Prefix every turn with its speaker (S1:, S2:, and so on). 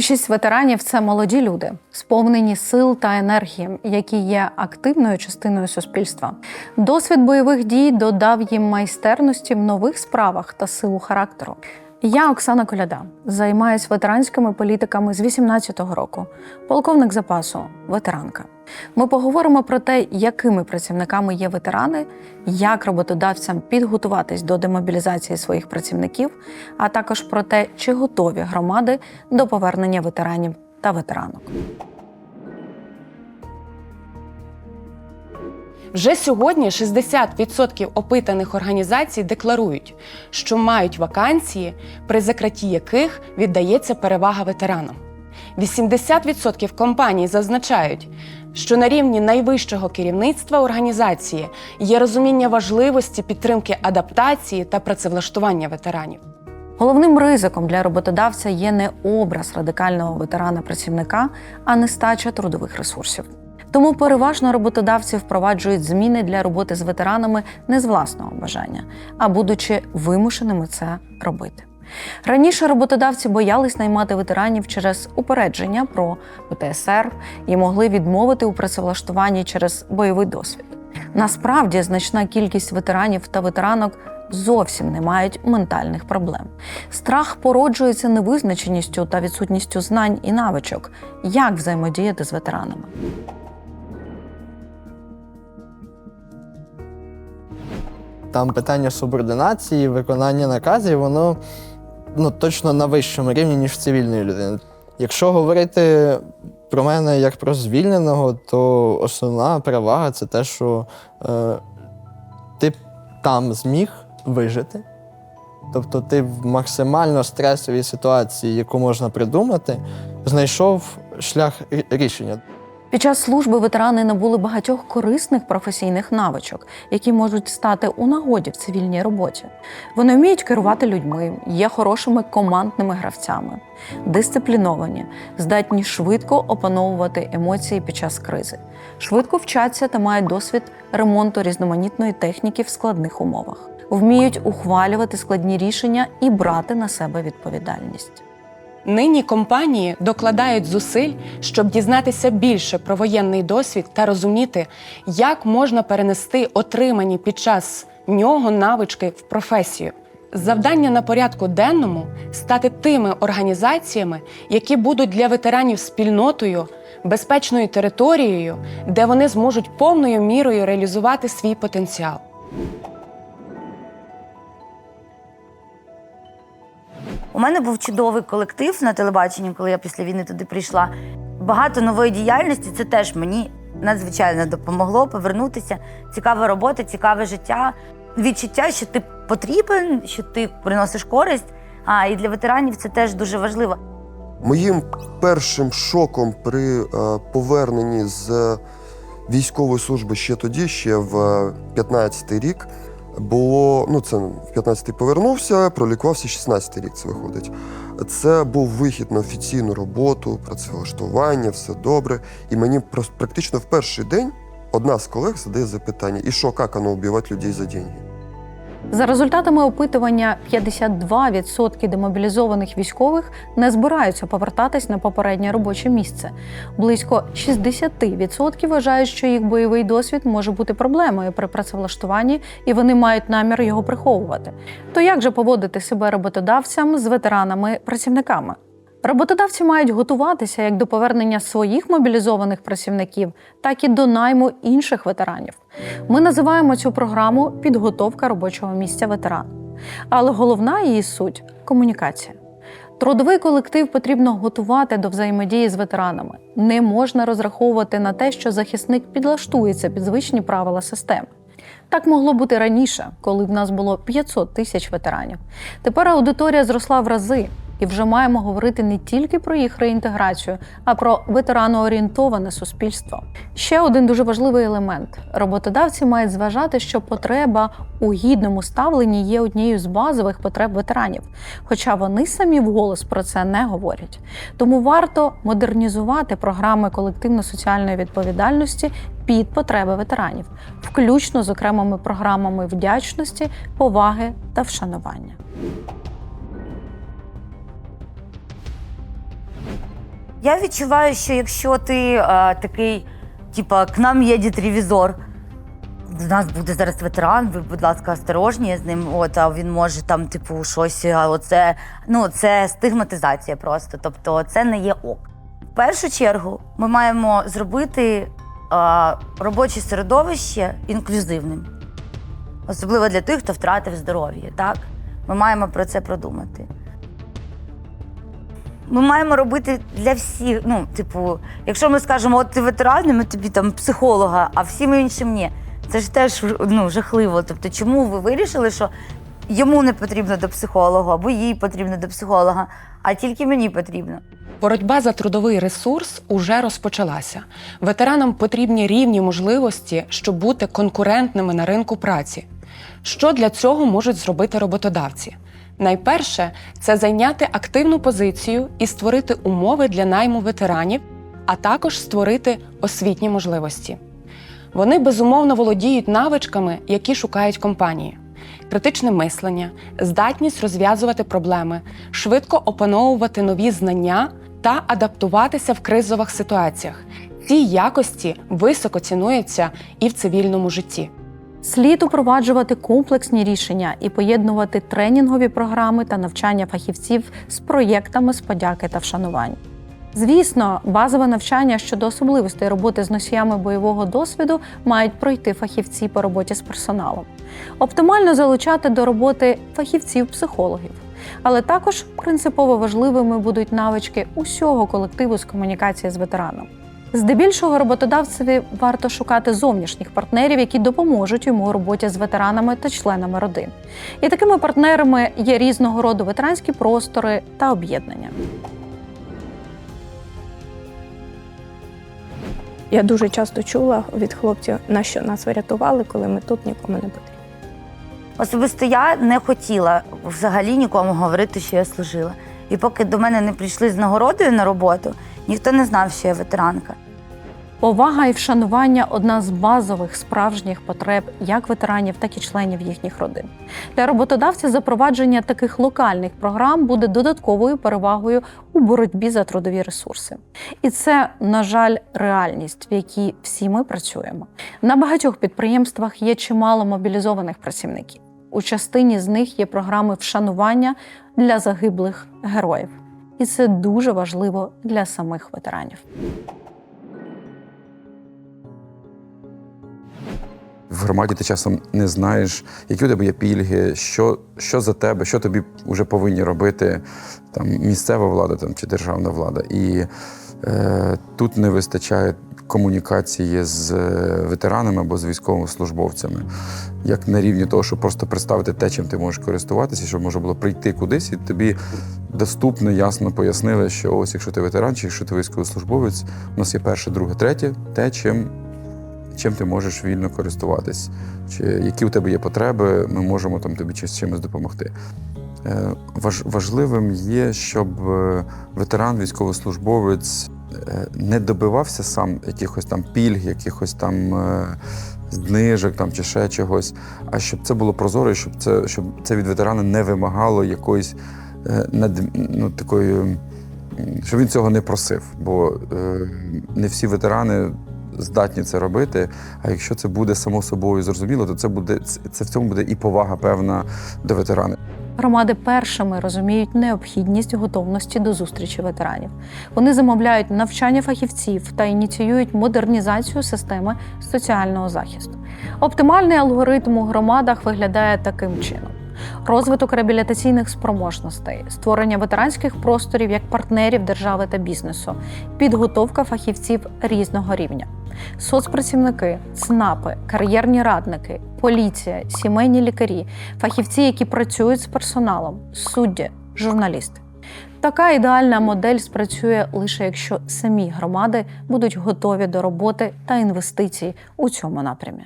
S1: Більшість ветеранів це молоді люди, сповнені сил та енергії, які є активною частиною суспільства. Досвід бойових дій додав їм майстерності в нових справах та силу характеру. Я Оксана Коляда, займаюся ветеранськими політиками з 18-го року, полковник запасу, ветеранка. Ми поговоримо про те, якими працівниками є ветерани, як роботодавцям підготуватись до демобілізації своїх працівників, а також про те, чи готові громади до повернення ветеранів та ветеранок.
S2: Вже сьогодні 60% опитаних організацій декларують, що мають вакансії, при закритті яких віддається перевага ветеранам. 80% компаній зазначають, що на рівні найвищого керівництва організації є розуміння важливості підтримки адаптації та працевлаштування ветеранів.
S1: Головним ризиком для роботодавця є не образ радикального ветерана-працівника, а нестача трудових ресурсів. Тому переважно роботодавці впроваджують зміни для роботи з ветеранами не з власного бажання, а будучи вимушеними це робити. Раніше роботодавці боялись наймати ветеранів через упередження про ПТСР і могли відмовити у працевлаштуванні через бойовий досвід. Насправді значна кількість ветеранів та ветеранок зовсім не мають ментальних проблем. Страх породжується невизначеністю та відсутністю знань і навичок, як взаємодіяти з ветеранами.
S3: Там питання субординації, виконання наказів, воно ну, точно на вищому рівні, ніж в цивільної людини. Якщо говорити про мене як про звільненого, то основна перевага це те, що е, ти там зміг вижити. Тобто ти в максимально стресовій ситуації, яку можна придумати, знайшов шлях рішення.
S1: Під час служби ветерани набули багатьох корисних професійних навичок, які можуть стати у нагоді в цивільній роботі. Вони вміють керувати людьми, є хорошими командними гравцями, дисципліновані, здатні швидко опановувати емоції під час кризи, швидко вчаться та мають досвід ремонту різноманітної техніки в складних умовах, вміють ухвалювати складні рішення і брати на себе відповідальність.
S2: Нині компанії докладають зусиль, щоб дізнатися більше про воєнний досвід та розуміти, як можна перенести отримані під час нього навички в професію. Завдання на порядку денному стати тими організаціями, які будуть для ветеранів спільнотою, безпечною територією, де вони зможуть повною мірою реалізувати свій потенціал.
S4: У мене був чудовий колектив на телебаченні, коли я після війни туди прийшла. Багато нової діяльності це теж мені надзвичайно допомогло повернутися. Цікава робота, цікаве життя, відчуття, що ти потрібен, що ти приносиш користь. А і для ветеранів це теж дуже важливо.
S5: Моїм першим шоком при е, поверненні з військової служби ще тоді, ще в 15-й рік, було. Ну, це в 15-й повернувся, пролікувався 16-й рік. Це виходить. Це був вихід на офіційну роботу, працевлаштування, все добре. І мені практично в перший день одна з колег задає запитання: і що, як воно вбивати людей за деньги?
S1: За результатами опитування, 52% демобілізованих військових не збираються повертатись на попереднє робоче місце. Близько 60% вважають, що їх бойовий досвід може бути проблемою при працевлаштуванні, і вони мають намір його приховувати. То як же поводити себе роботодавцям з ветеранами-працівниками? Роботодавці мають готуватися як до повернення своїх мобілізованих працівників, так і до найму інших ветеранів. Ми називаємо цю програму підготовка робочого місця ветерана. Але головна її суть комунікація. Трудовий колектив потрібно готувати до взаємодії з ветеранами. Не можна розраховувати на те, що захисник підлаштується під звичні правила системи. Так могло бути раніше, коли в нас було 500 тисяч ветеранів. Тепер аудиторія зросла в рази, і вже маємо говорити не тільки про їх реінтеграцію, а про ветераноорієнтоване суспільство. Ще один дуже важливий елемент: роботодавці мають зважати, що потреба у гідному ставленні є однією з базових потреб ветеранів, хоча вони самі вголос про це не говорять. Тому варто модернізувати програми колективно-соціальної відповідальності під потреби ветеранів, включно з окремими програмами вдячності, поваги та вшанування.
S4: Я відчуваю, що якщо ти е, такий, типа, к нам їде ревізор, у нас буде зараз ветеран, ви, будь ласка, осторожні з ним. От, а він може там, типу, щось. А оце, ну, це стигматизація просто. Тобто, це не є ок. В першу чергу ми маємо зробити е, робоче середовище інклюзивним, особливо для тих, хто втратив здоров'я. Так? Ми маємо про це продумати. Ми маємо робити для всіх. Ну, типу, якщо ми скажемо, от ти ветеран, ми тобі там психолога, а всім іншим ні. Це ж теж ну, жахливо. Тобто, чому ви вирішили, що йому не потрібно до психолога, або їй потрібно до психолога, а тільки мені потрібно.
S2: Боротьба за трудовий ресурс уже розпочалася. Ветеранам потрібні рівні можливості, щоб бути конкурентними на ринку праці. Що для цього можуть зробити роботодавці? Найперше це зайняти активну позицію і створити умови для найму ветеранів, а також створити освітні можливості. Вони безумовно володіють навичками, які шукають компанії: критичне мислення, здатність розв'язувати проблеми, швидко опановувати нові знання та адаптуватися в кризових ситуаціях. Ці якості високо цінуються і в цивільному житті.
S1: Слід упроваджувати комплексні рішення і поєднувати тренінгові програми та навчання фахівців з проєктами з подяки та вшанувань. Звісно, базове навчання щодо особливостей роботи з носіями бойового досвіду мають пройти фахівці по роботі з персоналом. Оптимально залучати до роботи фахівців-психологів. Але також принципово важливими будуть навички усього колективу з комунікації з ветераном. Здебільшого роботодавцеві варто шукати зовнішніх партнерів, які допоможуть йому у роботі з ветеранами та членами родин. І такими партнерами є різного роду ветеранські простори та об'єднання.
S6: Я дуже часто чула від хлопців, на що нас врятували, коли ми тут нікому не потрібні.
S4: Особисто я не хотіла взагалі нікому говорити, що я служила. І поки до мене не прийшли з нагородою на роботу, ніхто не знав, що я ветеранка.
S1: Повага і вшанування одна з базових справжніх потреб як ветеранів, так і членів їхніх родин. Для роботодавця запровадження таких локальних програм буде додатковою перевагою у боротьбі за трудові ресурси. І це, на жаль, реальність, в якій всі ми працюємо. На багатьох підприємствах є чимало мобілізованих працівників. У частині з них є програми вшанування для загиблих героїв. І це дуже важливо для самих ветеранів.
S7: В громаді ти часом не знаєш, які у тебе є пільги, що, що за тебе, що тобі вже повинні робити там, місцева влада там, чи державна влада. І е, тут не вистачає комунікації з е, ветеранами або з військовослужбовцями, як на рівні того, щоб просто представити те, чим ти можеш користуватися, щоб можна було прийти кудись, і тобі доступно, ясно пояснили, що ось якщо ти ветеран, чи якщо ти військовослужбовець, у нас є перше, друге, третє, те, чим чим ти можеш вільно користуватись, чи які у тебе є потреби, ми можемо там тобі чи- чимось допомогти. Е, важ- Важливим є, щоб е, ветеран, військовослужбовець не добивався сам якихось там пільг, якихось там е, знижок там, чи ще чогось, а щоб це було прозоро, щоб це, щоб це від ветерана не вимагало якоїсь е, ну, такої, щоб він цього не просив. Бо е, не всі ветерани здатні це робити. А якщо це буде само собою зрозуміло, то це буде це в цьому буде і повага певна до ветерана.
S1: Громади першими розуміють необхідність готовності до зустрічі ветеранів. Вони замовляють навчання фахівців та ініціюють модернізацію системи соціального захисту. Оптимальний алгоритм у громадах виглядає таким чином: розвиток реабілітаційних спроможностей, створення ветеранських просторів як партнерів держави та бізнесу, підготовка фахівців різного рівня. Соцпрацівники, ЦНАПи, кар'єрні радники, поліція, сімейні лікарі, фахівці, які працюють з персоналом, судді, журналісти. Така ідеальна модель спрацює лише якщо самі громади будуть готові до роботи та інвестицій у цьому напрямі.